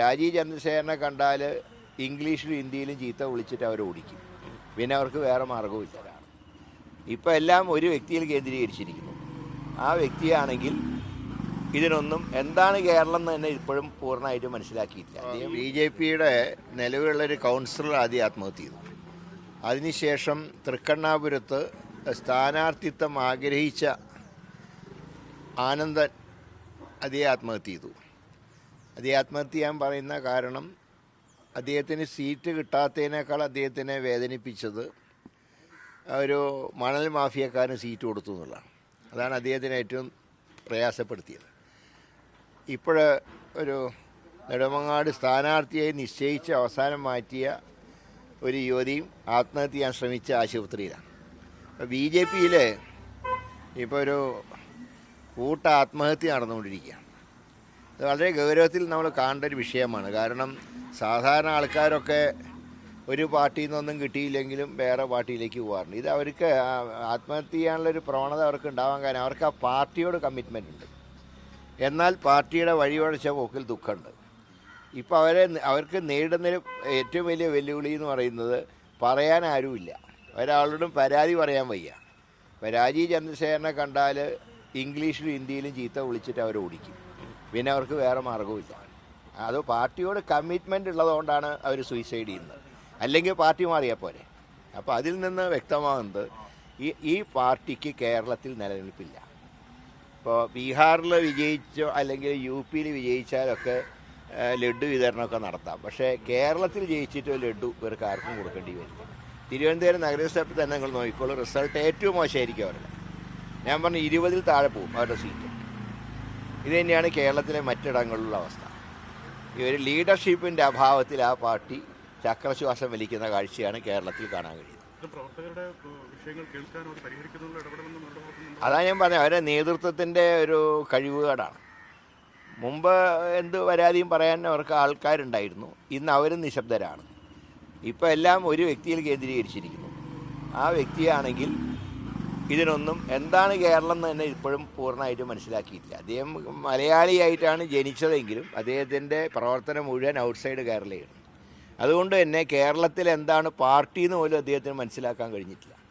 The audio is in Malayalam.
രാജീവ് ചന്ദ്രശേഖരനെ കണ്ടാൽ ഇംഗ്ലീഷിലും ഹിന്ദിയിലും ചീത്ത വിളിച്ചിട്ട് അവർ ഓടിക്കും. പിന്നെ അവർക്ക് വേറെ മാർഗവുമില്ല ഇപ്പം എല്ലാം ഒരു വ്യക്തിയിൽ കേന്ദ്രീകരിച്ചിരിക്കുന്നു. ആ വ്യക്തിയാണെങ്കിൽ ഇതിനൊന്നും എന്താണ് കേരളം എന്ന് തന്നെ ഇപ്പോഴും പൂർണമായിട്ട് മനസ്സിലാക്കിയിട്ടില്ല. ബി ജെ പിയുടെ നിലവിലുള്ളൊരു കൗൺസിലർ ആദ്യം ആത്മഹത്യ ചെയ്തു. അതിനുശേഷം തൃക്കണ്ണാപുരത്ത് സ്ഥാനാർത്ഥിത്വം ആഗ്രഹിച്ച ആനന്ദൻ അതേ ആത്മഹത്യ ചെയ്തു. അതേ ആത്മഹത്യ ചെയ്യാൻ പറയുന്ന കാരണം അദ്ദേഹത്തിന് സീറ്റ് കിട്ടാത്തതിനേക്കാൾ അദ്ദേഹത്തിനെ വേദനിപ്പിച്ചത് ഒരു മണൽ മാഫിയക്കാരന് സീറ്റ് കൊടുത്തു എന്നുള്ളതാണ്. അതാണ് അദ്ദേഹത്തിന് ഏറ്റവും പ്രയാസപ്പെടുത്തിയത്. ഇപ്പോൾ ഒരു നെടുമങ്ങാട് സ്ഥാനാർത്ഥിയായി നിശ്ചയിച്ച് അവസാനം മാറ്റിയ ഒരു യുവതിയും ആത്മഹത്യ ചെയ്യാൻ ശ്രമിച്ച ആശുപത്രിയിലാണ്. അപ്പോൾ ബി ജെ പിയിൽ ഇപ്പോൾ ഒരു കൂട്ട ആത്മഹത്യ നടന്നുകൊണ്ടിരിക്കുകയാണ്. ഇത് വളരെ ഗൗരവത്തിൽ നമ്മൾ കാണേണ്ട ഒരു വിഷയമാണ്. കാരണം സാധാരണ ആൾക്കാരൊക്കെ ഒരു പാർട്ടിയിൽ നിന്നൊന്നും കിട്ടിയില്ലെങ്കിലും വേറെ പാർട്ടിയിലേക്ക് പോകാറുണ്ട് ഇത് അവർക്ക് ആത്മഹത്യ ചെയ്യാനുള്ളൊരു പ്രവണത അവർക്ക് ഉണ്ടാവാൻ കാരണം അവർക്ക് ആ പാർട്ടിയോട് കമ്മിറ്റ്മെന്റ് ഉണ്ട്. എന്നാൽ പാർട്ടിയുടെ വഴിവഴച്ച പോക്കിൽ ദുഃഖമുണ്ട്. ഇപ്പോൾ അവരെ അവർക്ക് നേരിടുന്നൊരു ഏറ്റവും വലിയ വെല്ലുവിളി എന്ന് പറയുന്നത് പറയാൻ ആരുമില്ല. ഒരാളോടും പരാതി പറയാൻ വയ്യ. ഇപ്പോൾ രാജീവ് ചന്ദ്രശേഖരനെ കണ്ടാൽ ഇംഗ്ലീഷിലും ഹിന്ദിയിലും ചീത്ത വിളിച്ചിട്ട് അവർ ഓടിക്കും പിന്നെ അവർക്ക് വേറെ മാർഗവുമില്ല അത് പാർട്ടിയോട് കമ്മിറ്റ്മെന്റ് ഉള്ളതുകൊണ്ടാണ് അവർ സൂയിസൈഡ് ചെയ്യുന്നത്. അല്ലെങ്കിൽ പാർട്ടി മാറിയാൽ പോരെ. അപ്പോൾ അതിൽ നിന്ന് വ്യക്തമാകുന്നത് ഈ ഈ പാർട്ടിക്ക് കേരളത്തിൽ നിലനിൽപ്പില്ല. ഇപ്പോൾ ബീഹാറിൽ വിജയിച്ചോ അല്ലെങ്കിൽ യു പിയിൽ വിജയിച്ചാലൊക്കെ ലഡു വിതരണമൊക്കെ നടത്താം. പക്ഷേ കേരളത്തിൽ ജയിച്ചിട്ട് ലഡു ഇവർക്ക് ആർക്കും കൊടുക്കേണ്ടി വരില്ല. തിരുവനന്തപുരം നഗരസഭയിൽ തന്നെ നിങ്ങൾ നോക്കിക്കോളൂ. റിസൾട്ട് ഏറ്റവും മോശമായിരിക്കും അവരുടെ. ഞാൻ പറഞ്ഞു ഇരുപതിൽ താഴെ പോകും അവരുടെ സീറ്റ്. ഇത് തന്നെയാണ് കേരളത്തിലെ മറ്റിടങ്ങളിലുള്ള അവസ്ഥ. ഈ ഒരു ലീഡർഷിപ്പിന്റെ അഭാവത്തിൽ ആ പാർട്ടി ചക്രശ്വാസം വലിക്കുന്ന കാഴ്ചയാണ് കേരളത്തിൽ കാണാൻ കഴിയുന്നത്. അതാണ് ഞാൻ പറഞ്ഞത് അവരുടെ നേതൃത്വത്തിന്റെ ഒരു കഴിവുകേടാണ്. മുമ്പ് എന്ത് പരാതിയും പറയാൻ അവർക്ക് ആൾക്കാരുണ്ടായിരുന്നു. ഇന്ന് അവരും നിശബ്ദരാണ്. ഇപ്പോൾ എല്ലാം ഒരു വ്യക്തിയിൽ കേന്ദ്രീകരിച്ചിരിക്കുന്നു. ആ വ്യക്തിയാണെങ്കിൽ ഇതിനൊന്നും എന്താണ് കേരളം എന്ന് തന്നെ ഇപ്പോഴും പൂർണമായിട്ട് മനസ്സിലാക്കിയിട്ടില്ല. അദ്ദേഹം മലയാളിയായിട്ടാണ് ജനിച്ചതെങ്കിലും അദ്ദേഹത്തിന്റെ പ്രവർത്തനം മുഴുവൻ ഔട്ട്സൈഡ് കേരളയാണ്. അതുകൊണ്ട് തന്നെ കേരളത്തിൽ എന്താണ് പാർട്ടി എന്ന് പോലും അദ്ദേഹത്തിന് മനസ്സിലാക്കാൻ കഴിഞ്ഞിട്ടില്ല.